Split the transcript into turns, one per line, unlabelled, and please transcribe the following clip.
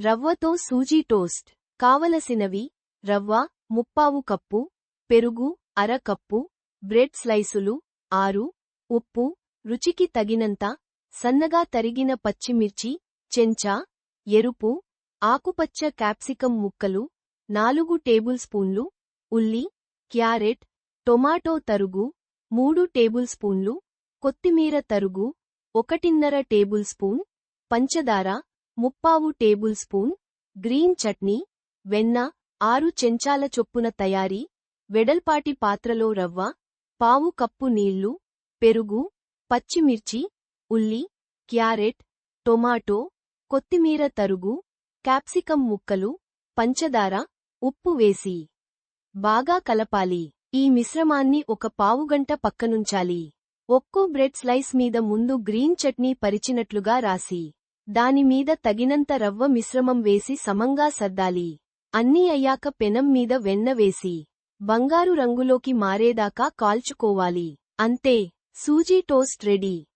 రవ్వతో సూజీ టోస్ట్. కావలసినవి రవ్వ ముప్పావు కప్పు పెరుగు అర కప్పు బ్రెడ్ స్లైసులు ఆరు ఉప్పు రుచికి తగినంత సన్నగా తరిగిన పచ్చిమిర్చి చెంచా ఎరుపు ఆకుపచ్చ క్యాప్సికం ముక్కలు నాలుగు టేబుల్ స్పూన్లు ఉల్లి క్యారెట్ టొమాటో తరుగు మూడు టేబుల్ స్పూన్లు కొత్తిమీర తరుగు ఒకటిన్నర టేబుల్ స్పూన్ పంచదార ముప్పావు టేబుల్ స్పూన్ గ్రీన్ చట్నీ వెన్న ఆరు చెంచాల చొప్పున తయారీ వెడల్పాటి పాత్రలో రవ్వ పావు కప్పు నీళ్ళు పెరుగు పచ్చిమిర్చి ఉల్లి క్యారెట్ టొమాటో కొత్తిమీర తరుగు క్యాప్సికం ముక్కలు పంచదార ఉప్పు వేసి బాగా కలపాలి. ఈ మిశ్రమాన్ని ఒక పావుగంట పక్కనుంచాలి. ఒక్కో బ్రెడ్ స్లైస్ మీద ముందు గ్రీన్ చట్నీ పరిచినట్లుగా రాసి దానిమీద తగినంత రవ్వ మిశ్రమం వేసి సమంగా సర్దాలి. అన్నీ అయ్యాక పెనం మీద వెన్న వేసి బంగారు రంగులోకి మారేదాకా కాల్చుకోవాలి. అంతే సూజీ టోస్ట్ రెడీ.